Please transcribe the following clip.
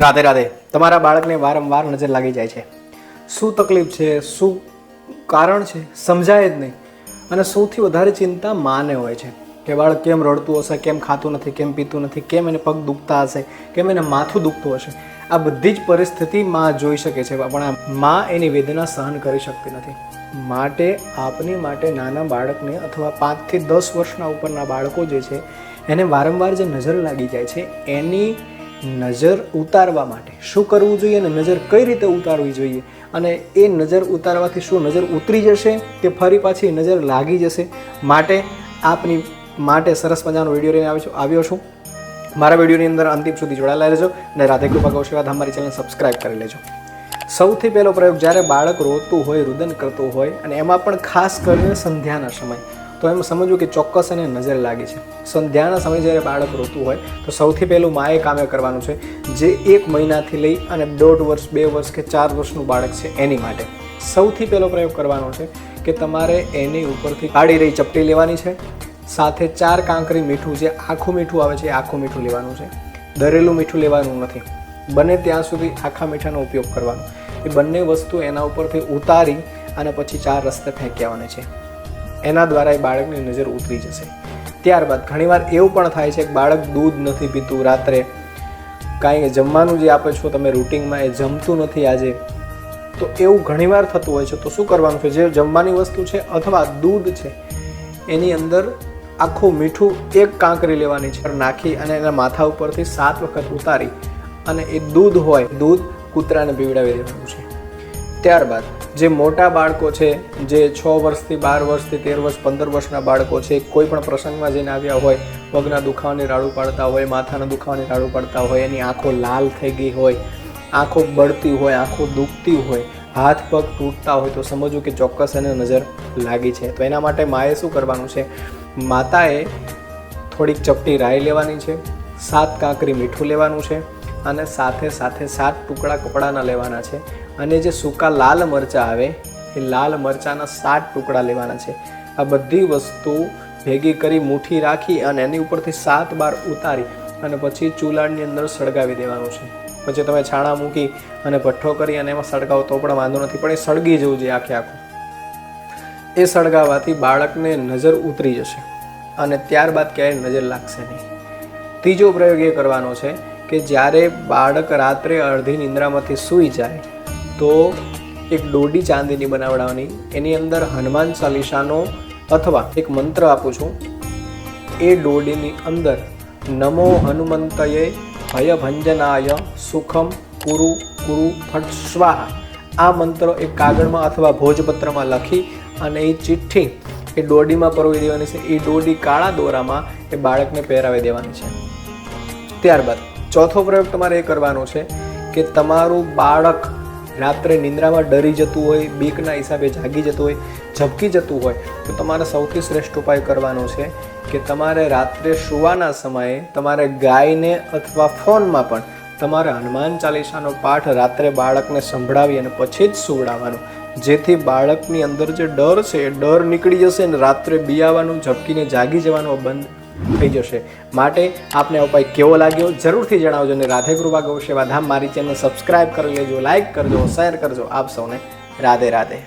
રાધે રાધે. તમારા બાળકને વારંવાર નજર લાગી જાય છે. શું તકલીફ છે? શું કારણ છે? સમજાય જ નહીં. અને સૌથી વધારે ચિંતા માને હોય છે કે બાળક કેમ રડતું હશે, કેમ ખાતું નથી, કેમ પીતું નથી, કેમ એને પગ દુખતા હશે, કેમ એને માથું દુખતું હશે. આ બધી જ પરિસ્થિતિ માં જોઈ શકે છે, પણ આ માં એની વેદના સહન કરી શકતી નથી. માટે આપની માટે નાના બાળકને અથવા પાંચથી દસ વર્ષના ઉપરના બાળકો જે છે, એને વારંવાર જે નજર લાગી જાય છે, એની નજર ઉતારવા માટે. શું કરવું જોઈએ અને નજર કઈ રીતે ઉતારવી જોઈએ? અને એ નજર ઉતારવાથી શું નજર ઉતરી જશે? કે ફરી પાછી નજર લાગી જશે? માટે આપની માટે સરસ મજાનો વીડિયો લઈને આવ્યો છું આવ્યો છું. મારા વિડીયોની અંદર અંતિમ સુધી જોડાયેલા રહેજો અને રાધે કૃપા ગૌશેવાદ અમારી ચેનલ સબસ્ક્રાઇબ કરી લેજો. સૌથી પહેલો પ્રયોગ, જ્યારે બાળક રોતું હોય, રુદન કરતું હોય અને એમાં પણ ખાસ કરીને સંધ્યાના સમય. તો એમ સમજવું કે ચોક્કસ એને નજર લાગી છે. સંધ્યાના સમયે જ્યારે બાળક રોતું હોય, તો સૌથી પહેલું માએ કામે કરવાનું છે, જે એક મહિનાથી લઈ અને દોઢ વર્ષ, બે વર્ષ કે ચાર વર્ષનું બાળક છે એની માટે. સૌથી પહેલો પ્રયોગ કરવાનો છે કે તમારે એની ઉપરથી કાઢી રહી ચપટી લેવાની છે, સાથે ચાર કાંકરી મીઠું જે આખું મીઠું આવે છે એ આખું મીઠું લેવાનું છે. દરેલું મીઠું લેવાનું નથી. બને ત્યાં સુધી આખા મીઠાનો ઉપયોગ કરવાનો. એ બંને વસ્તુ એના ઉપરથી ઉતારી અને પછી ચાર રસ્તે ફેંકી આવવાની છે. એના દ્વારા એ બાળકની નજર ઉતરી જશે. ત્યારબાદ ઘણીવાર એવું પણ થાય છે કે બાળક દૂધ નથી પીતું રાત્રે. કાંઈ જમવાનું જે આપો છો તમે રૂટિનમાં એ જમતું નથી આજે. તો એવું ઘણીવાર થતું હોય છે. તો શું કરવાનું છે? જે જમવાની વસ્તુ છે અથવા દૂધ છે, એની અંદર આખું મીઠું એક કાંકરી લેવાની છે. નાખી અને એના માથા ઉપરથી સાત વખત ઉતારી અને એ દૂધ હોય, દૂધ કૂતરાને પીવડાવી દેવાનું છે. ત્યારબાદ જે મોટા બાળકો છે, જે છ વર્ષથી બાર વર્ષથી તેર વર્ષ, પંદર વર્ષના બાળકો છે, કોઈ પણ પ્રસંગમાં જઈને આવ્યા હોય, પગના દુખાવાની રાડું પાડતા હોય, માથાના દુખાવાની રાડું પાડતા હોય, એની આંખો લાલ થઈ ગઈ હોય, આંખો બળતી હોય, આંખો દુખતી હોય, હાથ પગ તૂટતા હોય, તો સમજવું કે ચોક્કસ એને નજર લાગી છે. તો એના માટે માએ શું કરવાનું છે? માતાએ થોડીક ચપટી રાઈ લેવાની છે, સાત કાંકરી મીઠું લેવાનું છે અને સાથે સાથે સાત ટુકડા કપડાના લેવાના છે. અને જે સૂકા લાલ મરચાં આવે, એ લાલ મરચાંના સાત ટુકડા લેવાના છે. આ બધી વસ્તુ ભેગી કરી મુઠ્ઠી રાખી અને એની ઉપરથી સાત બાર ઉતારી અને પછી ચૂલાની અંદર સળગાવી દેવાનું છે. પછી તમે છાણા મૂકી અને ભઠ્ઠો કરી અને એમાં સળગાવો તો પણ વાંધો નથી, પણ એ સળગી જવું જોઈએ આખે આખું. એ સળગાવવાથી બાળકને નજર ઉતરી જશે અને ત્યારબાદ ક્યારેય નજર લાગશે નહીં. ત્રીજો પ્રયોગ એ કરવાનો છે કે જ્યારે બાળક રાત્રે અડધી નિંદ્રામાંથી સૂઈ જાય, તો એક દોડી ચાંદીની બનાવડાવવાની, એની અંદર હનુમાન ચાલીસાનો અથવા એક મંત્ર આપું છું. એ ડોડીની અંદર નમો હનુમંતયે ભયભંજનાય સુખમ કુરુ કુરુ ફટ સ્વાહા. આ મંત્રો એક કાગળમાં અથવા ભોજપત્રમાં લખી અને એ ચિઠ્ઠી એ દોડીમાં પરોવી દેવાની છે. એ દોડી કાળા દોરામાં એ બાળકને પહેરાવી દેવાની છે. ત્યારબાદ ચોથો પ્રયોગ તમારે એ કરવાનો છે કે તમારું બાળક રાત્રે નિંદ્રામાં ડરી જતું હોય, બીકના હિસાબે જાગી જતું હોય, ઝબકી જતું હોય, તો તમારે સૌથી શ્રેષ્ઠ ઉપાય કરવાનો છે કે તમારે રાત્રે સુવાના સમયે તમારે ગાયને અથવા ફોનમાં પણ તમારે હનુમાન ચાલીસાનો પાઠ રાત્રે બાળકને સંભળાવી અને પછી જ સુવડાવવાનો. જેથી બાળકની અંદર જે ડર છે એ ડર નીકળી જશે અને રાત્રે બિયાવાનું, ઝબકીને જાગી જવાનું બંધ થઈ જશે. માટે આપને આ ઉપાય કેવો લાગ્યો જરૂરથી જણાવજો અને રાધે કૃપા ગૌ સેવાધામ મારી ચેનલ સબસ્ક્રાઈબ કરી લેજો લાઇક કરજો શેર કરજો. આપ સૌને રાધે રાધે.